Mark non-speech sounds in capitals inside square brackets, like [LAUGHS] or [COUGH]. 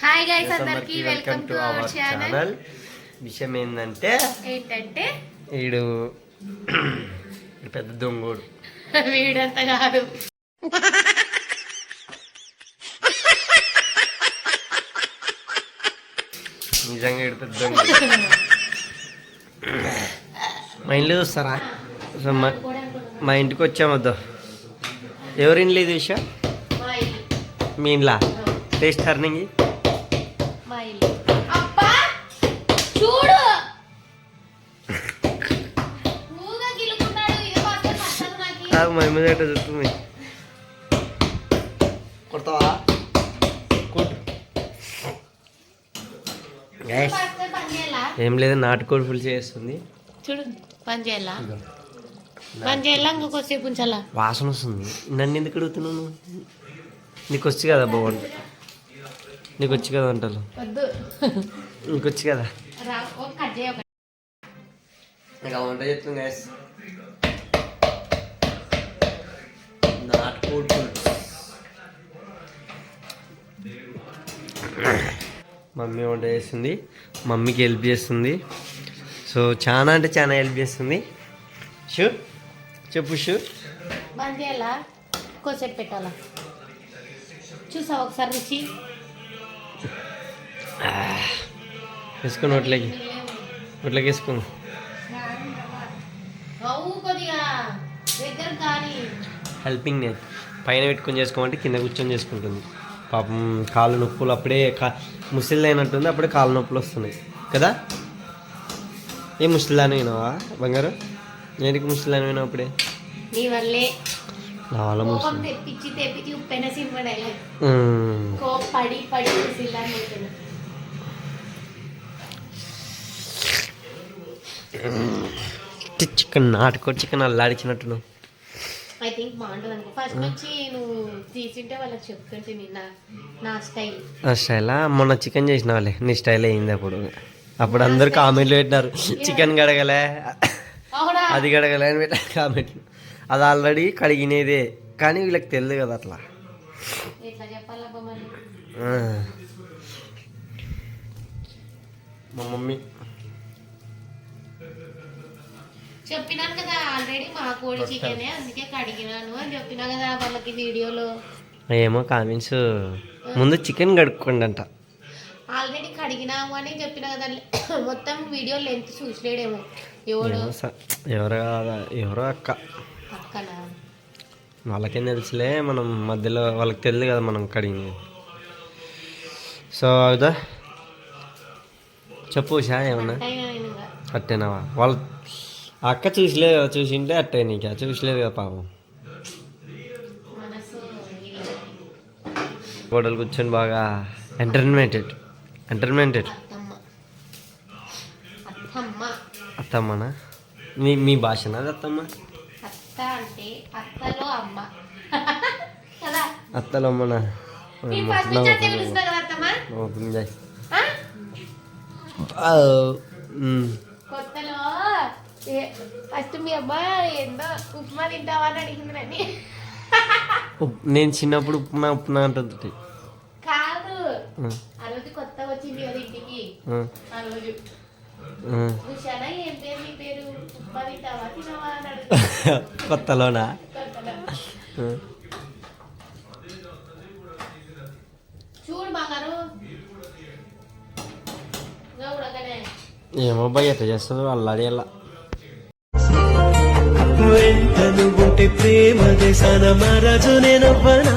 Hi guys అందరికి welcome to our channel విషయం ఏంటంటే ఏంటంటే? వీడు పెద్ద దొంగోడు. [LAUGHS] వీడంత కాదు. నిజంగా వీడు పెద్ద దొంగ మా ఇంట్లో చూస్తారా మా ఇంటికి వచ్చామద్దు. ఎవరి ఇంట్లో ఇది విషయం? మీ ఇంట్లో టేస్ట్ టర్నింగ్ చూడు! నాకు. మా మీద చుట్టూ కొడతావా? కొట్టు. ఏం లేదు నాటుకోడి పులుసు చేస్తుంది. చూడు పని చేయాలా? పని చేయాలా? ఇంకొకసేపు ఉంచాలా? వాసన వస్తుంది. నన్ను ఎందుకు అడుగుతున్నావు నువ్వు? నీకు వచ్చి కదా బాగుంటుంది నీకు వచ్చి కదా. వంటలు వద్దు నీకు వచ్చి కదా వంట గ్యాస్ నాటుకోడి మమ్మీ వంట చేస్తుంది. మమ్మీకి హెల్ప్ చేస్తుంది. సో చాలా అంటే చాలా హెల్ప్ చేస్తుంది. షూ చెప్పు షూ. బంద్ చేయాలా? కోసేపు పెట్టాలా? చూసావా ఒకసారి రుచి? వేసుకుని నోట్లోకి. నోట్లోకి వేసుకుని హెల్పింగ్ నేను పైన పెట్టుకొని చేసుకోమంటే కింద కూర్చొని చేసుకుంటుంది. పాపం కాళ్ళు నొప్పులు అప్పుడే కా ముసలి అయినట్టుంది అప్పుడే కాళ్ళు నొప్పులు వస్తున్నాయి. కదా? ఏ ముసలిదాని వినావా? బంగారు? నేటికి ముసలిదాని వినావు అప్పుడే? నీ వల్లే. నా తెప్పించి తెప్పించి ఉప్పెన సినిమా డైలాగ్ పడి సిల్లాని పెట్టాను చికెన్ నాటుకోడి చికెన్ అల్లాడిచినట్టున్నావు ఐ థింక్ బాగుంటుంది ఫస్ట్ నుంచి నువ్వు తీసింటే వాళ్ళకి చెప్తుంటే నా నా స్టైల్ ఆ స్టైలా? మొన్న చికెన్ చేసిన వాళ్ళే నీ స్టైల్ అయింది అప్పుడు. అప్పుడు అందరు కామెంట్లు పెట్టినారు. చికెన్ గడగలే అది గడగలే అని పెట్టారు కామెంట్లు. అది ఆల్రెడీ కడిగినదే. కానీ వీళ్ళకి తెలియదు కదా అట్లా. మా మమ్మీ. చెప్పినాను కదా ఆల్రెడీ మా కోడి చికెనే అందుకే కడిగినాను అని చెప్పినా కదా వాళ్ళకి వీడియోలో. ఏమో కామెంట్స్ ముందు చికెన్ కడుక్కోండి అంట ఆల్రెడీ కడిగినాము అని చెప్పినా కదా మొత్తం వీడియో లెంత్ చూసలేడేమో. ఎవరో కాదా? ఎవరో అక్క. పక్కన. వాళ్ళకేం తెలుసులే మనం మధ్యలో వాళ్ళకి తెలియదు కదా మనం కడిగింది. సో అవుదా. చెప్పు షా ఏమన్నా? అట్టేనావా వాళ్ళు అక్క చూసలేదు కదా చూసింటే అట్టే నీకు. చూసలేదు కదా పాపం. గోడలు కూర్చొని బాగా ఎంటర్టైన్మెంటెడ్. ఎంటర్టైన్మెంటెడ్. అత్తమ్మ. అత్తమ్మ. అత్తమ్మనా? మీ మీ భాషనా అత్తమ్మ? అత్త అంటే అత్తలో అమ్మ. కదా? అత్తలు అమ్మనా. కొత్తలో ఫస్ట్ మీ అమ్మ ఏందో ఉప్మా తింటావా అని అడిగింది నన్ను. నేను చిన్నప్పుడు ఉప్మా ఉప్మా అంటుంది కాదు. ఆ, రోజు కొత్త వచ్చింది కదా ఇంటికి. ఆ రోజు. కొత్తలోనా? ఏమో భయ ఎట్లా చేస్తుందో అల్లాడి అలా. వెంటను ఉంటే ప్రేమ దేశాన మరజు నేనవ్వనా